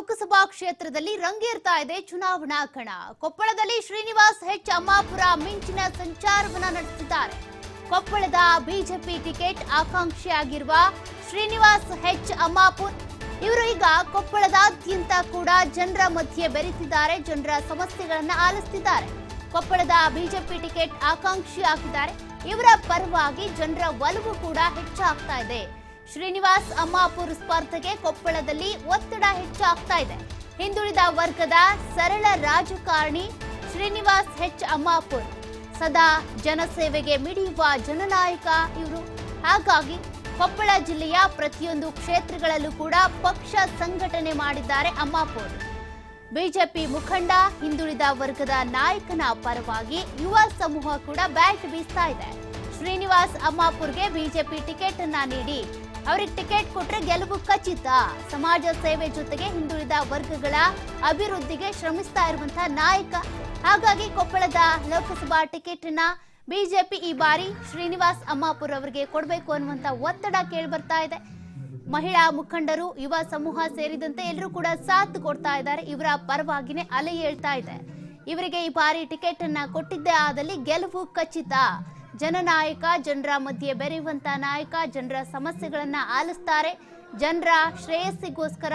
ಲೋಕಸಭಾ ಕ್ಷೇತ್ರದಲ್ಲಿ ರಂಗೇರ್ತಾ ಇದೆ ಚುನಾವಣಾ ಕಣ. ಕೊಪ್ಪಳದಲ್ಲಿ ಶ್ರೀನಿವಾಸ್ ಹೆಚ್ ಅಮ್ಮಾಪುರ ಮಿಂಚಿನ ಸಂಚಾರವನ್ನ ನಡೆಸಿದ್ದಾರೆ ಕೊಪ್ಪಳದ ಬಿಜೆಪಿ ಟಿಕೆಟ್ ಆಕಾಂಕ್ಷಿಯಾಗಿರುವ ಶ್ರೀನಿವಾಸ್ ಹೆಚ್ ಅಮ್ಮಾಪುರ್, ಇವರು ಈಗ ಕೊಪ್ಪಳದಾದ್ಯಂತ ಕೂಡ ಜನರ ಮಧ್ಯೆ ಬೆರೆತಿದ್ದಾರೆ, ಜನರ ಸಮಸ್ಯೆಗಳನ್ನ ಆಲಿಸ್ತಿದ್ದಾರೆ. ಕೊಪ್ಪಳದ ಬಿಜೆಪಿ ಟಿಕೆಟ್ ಆಕಾಂಕ್ಷಿ ಆಗಿದ್ದಾರೆ ಇವರ ಪರವಾಗಿ ಜನರ ಒಲವು ಕೂಡ ಹೆಚ್ಚಾಗ್ತಾ ಇದೆ. ಶ್ರೀನಿವಾಸ್ ಅಮ್ಮಾಪುರ್ ಸ್ಪರ್ಧೆಗೆ ಕೊಪ್ಪಳದಲ್ಲಿ ಒತ್ತಡ ಹೆಚ್ಚಾಗ್ತಾ ಇದೆ. ಹಿಂದುಳಿದ ವರ್ಗದ ಸರಳ ರಾಜಕಾರಣಿ ಶ್ರೀನಿವಾಸ್ ಹೆಚ್ ಅಮ್ಮಾಪುರ್. ಸದಾ ಜನಸೇವೆಗೆ ಮಿಡಿಯುವ ಜನನಾಯಕ ಇವರು. ಹಾಗಾಗಿ ಕೊಪ್ಪಳ ಜಿಲ್ಲೆಯ ಪ್ರತಿಯೊಂದು ಕ್ಷೇತ್ರಗಳಲ್ಲೂ ಕೂಡ ಪಕ್ಷ ಸಂಘಟನೆ ಮಾಡಿದ್ದಾರೆ ಅಮ್ಮಾಪುರ್. ಬಿಜೆಪಿ ಮುಖಂಡ, ಹಿಂದುಳಿದ ವರ್ಗದ ನಾಯಕನ ಪರವಾಗಿ ಯುವ ಸಮೂಹ ಕೂಡ ಬ್ಯಾಟ್ ಬೀಸ್ತಾ ಇದೆ. ಶ್ರೀನಿವಾಸ್ ಅಮ್ಮಾಪುರ್ಗೆ ಬಿಜೆಪಿ ಟಿಕೆಟ್ ಅನ್ನ ನೀಡಿ ಅವರಿಗೆ ಟಿಕೆಟ್ ಕೊಟ್ರೆ ಗೆಲುವು ಖಚಿತ. ಸಮಾಜ ಸೇವೆ ಜೊತೆಗೆ ಹಿಂದುಳಿದ ವರ್ಗಗಳ ಅಭಿವೃದ್ಧಿಗೆ ಶ್ರಮಿಸ್ತಾ ಇರುವಂತಹ ನಾಯಕ. ಹಾಗಾಗಿ ಕೊಪ್ಪಳದ ಲೋಕಸಭಾ ಟಿಕೆಟ್ ಅನ್ನ ಬಿಜೆಪಿ ಈ ಬಾರಿ ಶ್ರೀನಿವಾಸ್ ಅಮ್ಮಾಪುರ್ ಅವರಿಗೆ ಕೊಡಬೇಕು ಅನ್ನುವಂತ ಒತ್ತಡ ಕೇಳಿ ಬರ್ತಾ ಇದೆ. ಮಹಿಳಾ ಮುಖಂಡರು, ಯುವ ಸಮೂಹ ಸೇರಿದಂತೆ ಎಲ್ಲರೂ ಕೂಡ ಸಾಥ್ ಕೊಡ್ತಾ ಇದ್ದಾರೆ. ಇವರ ಪರವಾಗಿನೇ ಅಲೆ ಹೇಳ್ತಾ ಇದೆ. ಇವರಿಗೆ ಈ ಬಾರಿ ಟಿಕೆಟ್ ಅನ್ನ ಕೊಟ್ಟಿದ್ದೇ ಆದಲ್ಲಿ ಗೆಲುವು ಖಚಿತ. ಜನನಾಯಕ, ಜನರ ಮಧ್ಯೆ ಬೆರೆಯುವಂತ ನಾಯಕ, ಜನರ ಸಮಸ್ಯೆಗಳನ್ನ ಆಲಿಸ್ತಾರೆ. ಜನರ ಶ್ರೇಯಸ್ಸಿಗೋಸ್ಕರ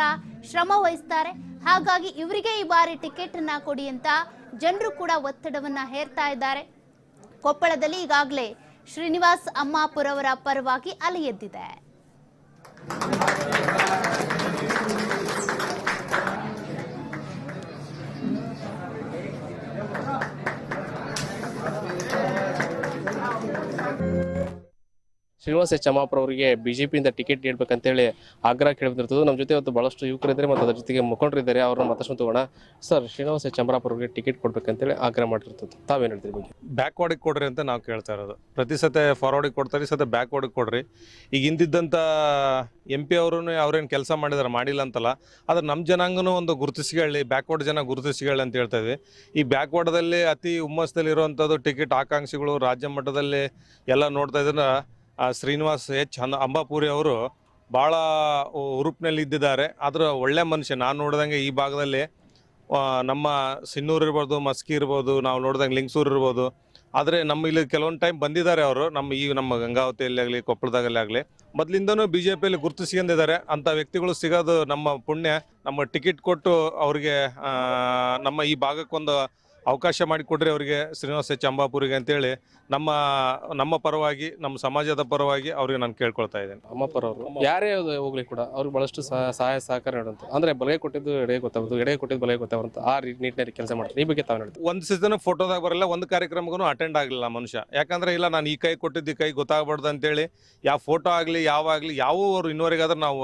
ಶ್ರಮ ವಹಿಸ್ತಾರೆ. ಹಾಗಾಗಿ ಇವರಿಗೆ ಈ ಬಾರಿ ಟಿಕೆಟ್ ಅನ್ನ ಕೊಡಿ ಅಂತ ಜನರು ಕೂಡ ಒತ್ತಡವನ್ನ ಹೇರ್ತಾ ಇದ್ದಾರೆ. ಕೊಪ್ಪಳದಲ್ಲಿ ಈಗಾಗಲೇ ಶ್ರೀನಿವಾಸ್ ಅಮ್ಮಾಪುರವರ ಪರವಾಗಿ ಅಲೆ ಎದ್ದಿದೆ ಶ್ರೀನಿವಾಸ್ ಎಚ್ ಅಮ್ಮಾಪುರ ಅವರಿಗೆ ಬಿಜೆಪಿಯಿಂದ ಟಿಕೆಟ್ ನೀಡಬೇಕಂತೇಳಿ ಆಗ್ರಹ ಕೇಳಿದಿರ್ತದೆ ನಮ್ಮ ಜೊತೆ ಇವತ್ತು ಬಹಳಷ್ಟು ಯುವಕರಿದ್ದಾರೆ ಮತ್ತು ಅದರ ಜೊತೆಗೆ ಮುಖಂಡರಿದ್ದಾರೆ ಅವ್ರನ್ನ ಮತ್ತಷ್ಟು ತಗೋಣ ಸರ್, ಶ್ರೀನಿವಾಸ್ ಎಚ್ ಅಮ್ಮಾಪುರ ಅವರಿಗೆ ಟಿಕೆಟ್ ಕೊಡ್ಬೇಕಂತೇಳಿ ಆಗ್ರಹ ಮಾಡಿರ್ತದೆ ತಾವೇನು ಹೇಳ್ತೀರಿ ಬಗ್ಗೆ? ಬ್ಯಾಕ್ವರ್ಡಿಗೆ ಕೊಡ್ರಿ ಅಂತ ನಾವು ಕೇಳ್ತಾ ಇರೋದು. ಪ್ರತಿ ಸತೆ ಫಾರ್ವರ್ಡಿಗೆ ಕೊಡ್ತಾರೆ, ಈ ಸತೆ ಬ್ಯಾಕ್ವರ್ಡಿಗೆ ಕೊಡ್ರಿ. ಈಗ ಹಿಂದಿದ್ದಂಥ ಎಂ ಪಿ ಅವರು ಅವ್ರೇನು ಕೆಲಸ ಮಾಡಿದಾರೆ? ಮಾಡಿಲ್ಲ ಅಂತಲ್ಲ. ಆದ್ರೆ ನಮ್ಮ ಜನಾಂಗನೂ ಒಂದು ಗುರುತಿಸಿಕೊಳ್ಳಿ ಬ್ಯಾಕ್ವರ್ಡ್ ಜನ ಗುರುತಿಸಿಕೊಳ್ಳಿ ಅಂತ ಹೇಳ್ತಾ ಇದ್ವಿ. ಈ ಬ್ಯಾಕ್ವರ್ಡದಲ್ಲಿ ಅತಿ ಹುಮ್ಮಸ್ದಲ್ಲಿ ಇರುವಂಥದ್ದು ಟಿಕೆಟ್ ಆಕಾಂಕ್ಷಿಗಳು, ರಾಜ್ಯ ಮಟ್ಟದಲ್ಲಿ ಎಲ್ಲ ನೋಡ್ತಾ ಇದ್ರೆ ಶ್ರೀನಿವಾಸ್ ಎಚ್ ಅಂಬಾಪುರಿ ಅವರು ಭಾಳ ಹುರುಪಿನಲ್ಲಿ ಇದ್ದಿದ್ದಾರೆ. ಆದರೆ ಒಳ್ಳೆ ಮನುಷ್ಯ. ನಾನು ನೋಡಿದಂಗೆ ಈ ಭಾಗದಲ್ಲಿ ನಮ್ಮ ಸಿನ್ನೂರು ಇರ್ಬೋದು, ಮಸ್ಕಿ ಇರ್ಬೋದು, ನಾವು ನೋಡಿದಂಗೆ ಲಿಂಗ್ಸೂರು ಇರ್ಬೋದು. ಆದರೆ ನಮ್ಮ ಇಲ್ಲಿ ಕೆಲವೊಂದು ಟೈಮ್ ಬಂದಿದ್ದಾರೆ ಅವರು. ನಮ್ಮ ಈ ನಮ್ಮ ಗಂಗಾವತಿಯಲ್ಲಿ ಆಗಲಿ, ಕೊಪ್ಪಳದಾಗಲಿ ಆಗಲಿ. ಮೊದಲಿಂದನೂ ಬಿ ಜೆ ಪಿಯಲ್ಲಿ ಗುರುತಿಸ್ಕೊಂಡಿದ್ದಾರೆ. ಅಂಥ ವ್ಯಕ್ತಿಗಳು ಸಿಗೋದು ನಮ್ಮ ಪುಣ್ಯ. ನಮ್ಮ ಟಿಕೆಟ್ ಕೊಟ್ಟು ಅವ್ರಿಗೆ ನಮ್ಮ ಈ ಭಾಗಕ್ಕೊಂದು ಅವಕಾಶ ಮಾಡಿಕೊಡ್ರಿ ಅವರಿಗೆ ಶ್ರೀನಿವಾಸ ಚಂಬಾಪುರಿಗೆ ಅಂಬಾಪುರಿಗೆ ಅಂತೇಳಿ ನಮ್ಮ ನಮ್ಮ ಪರವಾಗಿ ನಮ್ಮ ಸಮಾಜದ ಪರವಾಗಿ ಅವ್ರಿಗೆ ನಾನು ಕೇಳ್ಕೊಳ್ತಾ ಇದ್ದೇನೆ. ನಮ್ಮ ಅವರು ಯಾರೇ ಹೋಗ್ಲಿ ಕೂಡ ಅವ್ರಿಗೆ ಬಹಳಷ್ಟು ಸಹ- ಸಹಾಯ ಸಹಕಾರ ನೀಡುವಂತ ಅಂದ್ರೆ ಬಲಗೆ ಕೊಟ್ಟಿದ್ದು ಎಡೆ ಗೊತ್ತಾಗುತ್ತೆ ಎಡೆ ಕೊಟ್ಟಿದ್ದು ಬಲಗೈ ಗೊತ್ತಾಗುತ್ತೆ ಆ ನಿಟ್ಟಿನಲ್ಲಿ ಕೆಲಸ ಮಾಡ್ತಾರೆ. ಈ ಬಗ್ಗೆ ತಾವು ಹೇಳ್ತೀವಿ ಒಂದು ಸೀಸನ್ ಫೋಟೋದಾಗ ಬರಲ್ಲ ಒಂದು ಕಾರ್ಯಕ್ರಮಗೂ ಅಟೆಂಡ್ ಆಗಲಿಲ್ಲ ಮನುಷ್ಯ. ಯಾಕಂದ್ರೆ ಇಲ್ಲ ನಾನು ಈ ಕೈ ಕೊಟ್ಟಿದ್ದು ಈ ಕೈ ಗೊತ್ತಾಗಬಾರ್ದು ಅಂತೇಳಿ ಯಾವ ಫೋಟೋ ಆಗಲಿ ಯಾವಾಗಲಿ ಯಾವ ಅವ್ರು ಇನ್ನುವರೆಗಾದ್ರೂ ನಾವು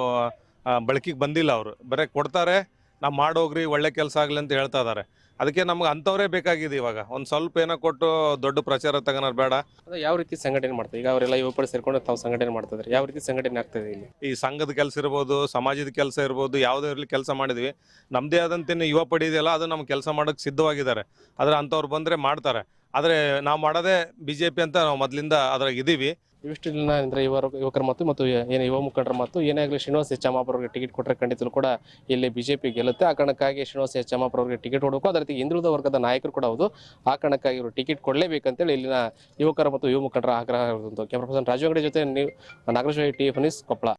ಬಳಕೆಗೆ ಬಂದಿಲ್ಲ ಅವರು. ಬರೀ ಕೊಡ್ತಾರೆ ನಾವು ಮಾಡೋಗ್ರಿ ಒಳ್ಳೆ ಕೆಲಸ ಆಗಲಿ ಅಂತ ಹೇಳ್ತಾ ಇದ್ದಾರೆ. ಅದಕ್ಕೆ ನಮ್ಗೆ ಅಂಥವರೇ ಬೇಕಾಗಿದೆ ಇವಾಗ. ಒಂದು ಸ್ವಲ್ಪ ಏನೋ ಕೊಟ್ಟು ದೊಡ್ಡ ಪ್ರಚಾರ ತಗೋಣ ಬೇಡ. ಅದೇ ಯಾವ ರೀತಿ ಸಂಘಟನೆ ಮಾಡ್ತಾರೆ ಈಗ ಅವರೆಲ್ಲ ಯುವಕರು ಸೇರ್ಕೊಂಡು ತಾವು ಸಂಘಟನೆ ಮಾಡ್ತಿದ್ದಾರೆ ಯಾವ ರೀತಿ ಸಂಘಟನೆ ಆಗ್ತದೆ ಇಲ್ಲಿ? ಈ ಸಂಘದ ಕೆಲಸ ಇರ್ಬೋದು ಸಮಾಜದ ಕೆಲಸ ಇರ್ಬೋದು ಯಾವುದೇ ಇರಲಿ ಕೆಲಸ ಮಾಡಿದ್ವಿ. ನಮ್ಮದೇ ಆದಂತೆ ಯುವ ಪಡೆ ಇದೆಯಲ್ಲ ಅದು ನಮ್ಮ ಕೆಲಸ ಮಾಡೋಕ್ಕೆ ಸಿದ್ಧವಾಗಿದ್ದಾರೆ. ಆದರೆ ಅಂಥವ್ರು ಬಂದರೆ ಮಾಡ್ತಾರೆ. ಆದರೆ ನಾವು ಮಾಡೋದೇ ಬಿ ಜೆ ಪಿ ಅಂತ ನಾವು ಮೊದಲಿಂದ ಅದ್ರಾಗ ಇದ್ದೀವಿ ಇವಿಷ್ಟು ದಿನ ಅಂದರೆ ಯುವ ಯುವಕರ ಮತ್ತು ಮತ್ತು ಏನು ಯುವ ಮುಖಂಡರ ಮತ್ತು ಏನೇ ಆಗಲಿ ಶ್ರೀನಿವಾಸ್ ಅವರಿಗೆ ಟಿಕೆಟ್ ಕೊಟ್ಟರೆ ಖಂಡಿತಲು ಕೂಡ ಇಲ್ಲಿ ಬಿಜೆಪಿ ಗೆಲ್ಲುತ್ತೆ. ಆ ಕಾರಣಕ್ಕಾಗಿ ಶ್ರೀನಿವಾಸ ಅಮ್ಮಾಪುರ ಅವರಿಗೆ ಟಿಕೆಟ್ ಕೊಡಬೇಕು ಅದೇ ರೀತಿ ಹಿಂದುಳಿದ ವರ್ಗದ ನಾಯಕರು ಕೂಡ ಹೌದು. ಆ ಕಾರಣಕ್ಕಾಗಿ ಇವರು ಟಿಕೆಟ್ ಕೊಡಲೇಬೇಕಂತೇಳಿ ಇಲ್ಲಿನ ಯುವಕರ ಮತ್ತು ಯುವ ಮುಖಂಡರ ಆಗ್ರಹ ಕ್ಯಾಮ್ರಾ ಪರ್ಸನ್ ರಾಜು ಅಂಗಡಿ ಜೊತೆ ನೀವು ನಾಗರಾಜ್ ಟಿ ಫನಿಸ್ ಕೊಪ್ಪಳ.